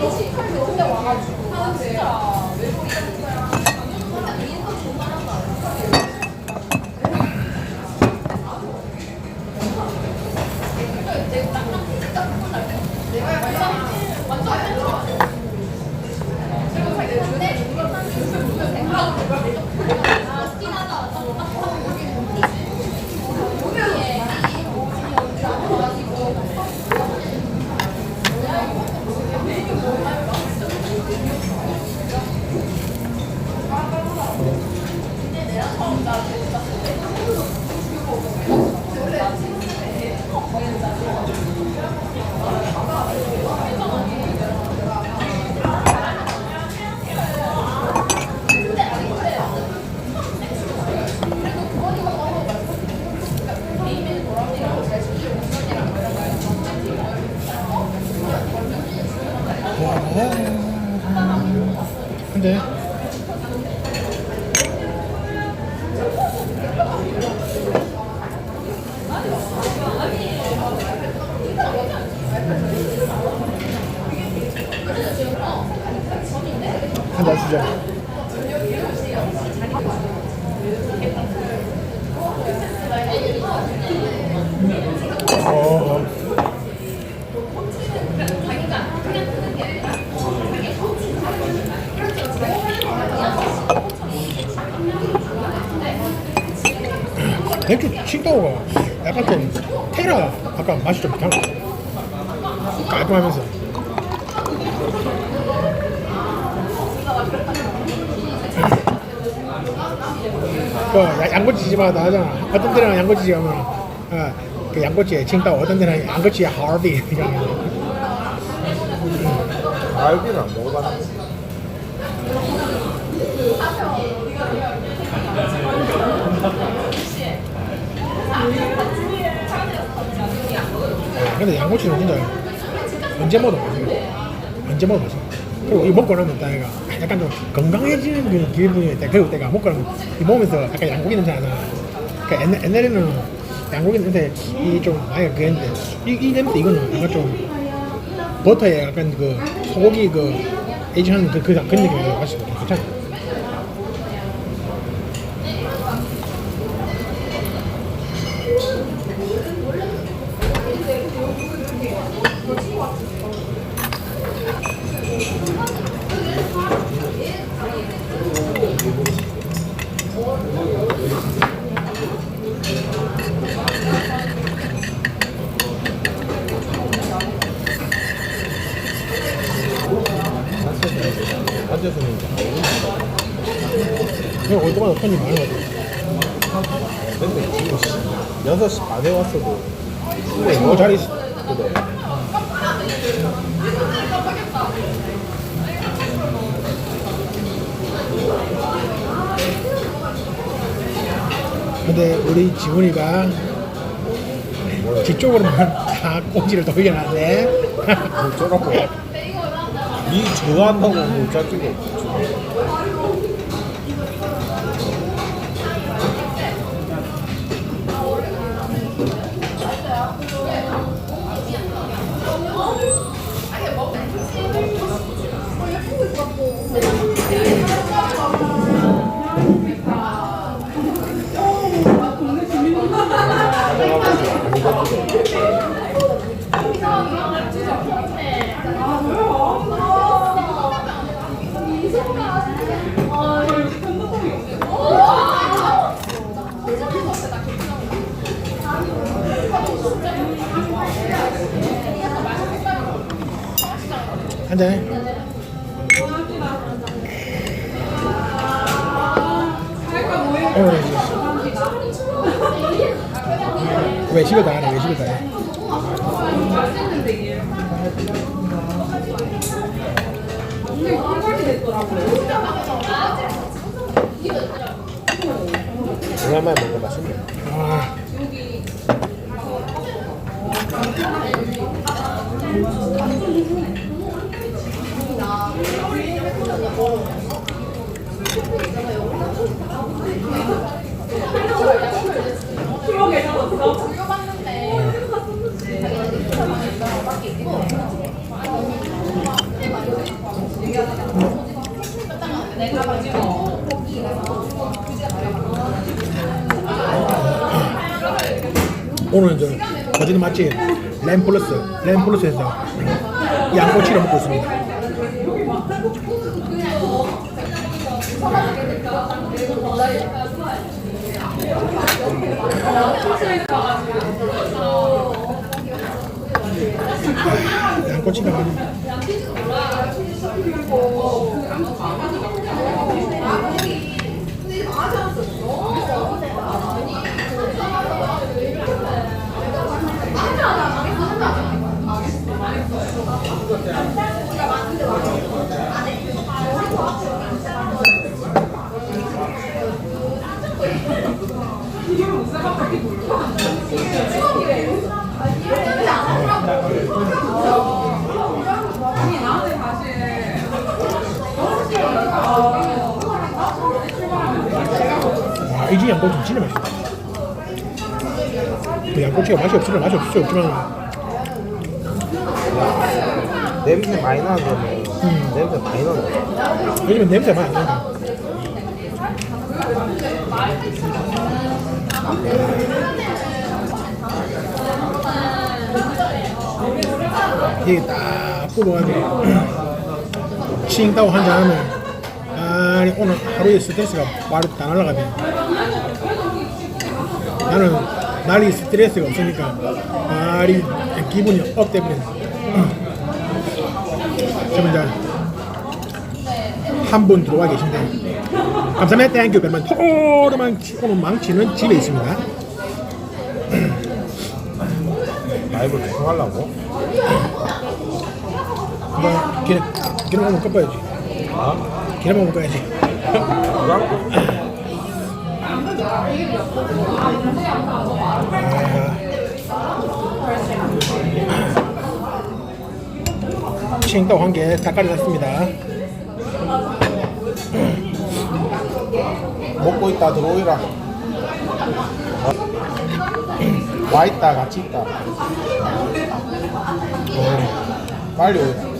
아, 완전 완전 근데 한잔 주자. 어, 맥주 칭따오가 약간 좀 테라 아까 맛이 좀 달라 깔끔하면서. 그 야- 양꼬치 집마다 하잖아. 어떤 데는 양꼬치 가면 어, 그 양꼬치에 칭따오 어떤 데는 양꼬치에 하얼비 이런 거. 알기는 안 먹어봤는데. 근데 양꼬치는 진짜 언제 먹어도 맛있어. 언제 먹어도 맛있어. 그리고 이 먹고 나면 딱 약간 좀 건강해지는 그 기분이 있다. 그리고 내가 먹고 나면 이 먹으면서 약간 양고기 냄새 나잖아. 그 옛날, 옛날에는 양고기 냄새 이좀 아예 그랬는데 이, 이 냄새 이거는 약간 좀 버터에 약간 그 소고기 그 에이지한 그, 그, 그 느낌이 맛있어. 괜찮아. 그냥 올 때마다 손이 많아가지고. 근데 지금 6시 반에 왔어도 근데 뭐 자리. 그래. 근데 우리 지훈이가 뒤쪽으로만 다 꽁지를 돌려놨네. 어쩌라고. 니 저한다고 못 잡히고. 한잔해. 어. 왜 집에 다 하네? 왜 집에 다 해? 오랜만에 먹어 맛있네. 아, 오늘 저 거제도 맛집 램 플러스 램 플러스에서 양꼬치를 먹고 있습니다. 양꼬치가 많이 아, 이집 양꼬치 진짜 맛있다. 그 양꼬치가 맛이 없으면 맛이 없을 수 없지만 냄새 많이 나는 데는 냄새 많이 나는 요즘엔 냄새 많이 안 난다. 이게 딱 뽑아가지고 칭따오 한잔 하면 아니 오늘 하루의 스트레스가 바로 다 날아가네. 나는 날이 스트레스가 없으니까 말이 기분이 업돼버리네 그러면 이제 한 분 들어와 계신데 감사합니다 땡큐 별만 토로만 오늘 망치는 집에 있습니다 라이브 조성하려고? 한번 기름 기름 한번 꺾어야지 아? 기름 한번 꺾어야지 그냥? 칭따오 한개 닭가리 샀습니다 먹고 있다 들어오이라. 와 있다 같이 있다. 어, 빨리 오이라.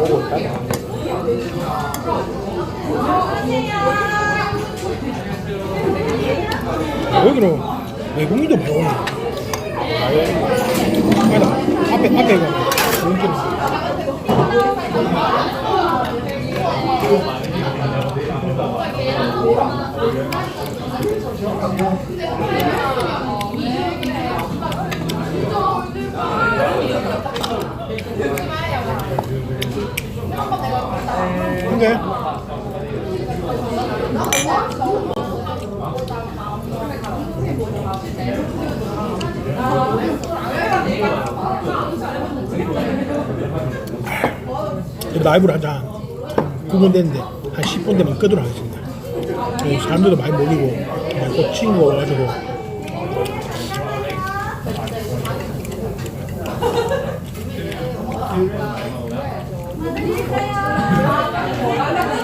오고 있다. 여기는 외국인도 많이 오네 아니다 앞에 앞에 가 근데 라이브를 한잔 9분 됐는데 한 10분 되면 끄도록 하겠습니다. 예, 사람들도 많이 몰리고 예, 곧 친구 와가지고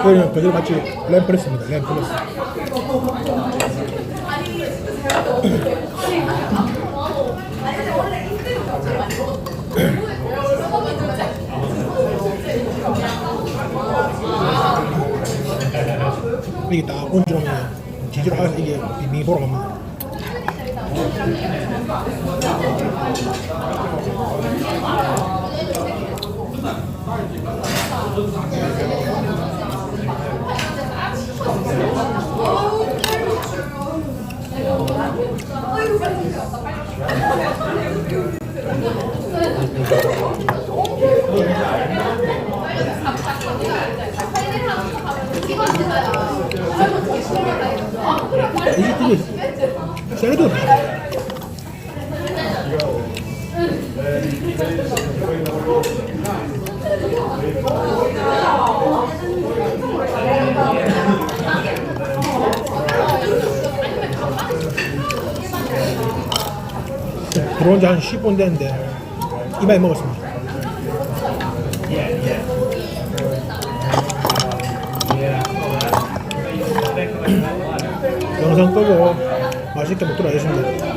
여기는 그대로 같이 램프레스입니다. 램프레스. 이게 딱 온주하면 지지로 하면서 이게 빙빙 돌아갑니다. 이게 다 들어온 지 한 10분 됐는데 이마에 먹었습니다. 영상 끄고 맛있게 먹도록 하겠습니다.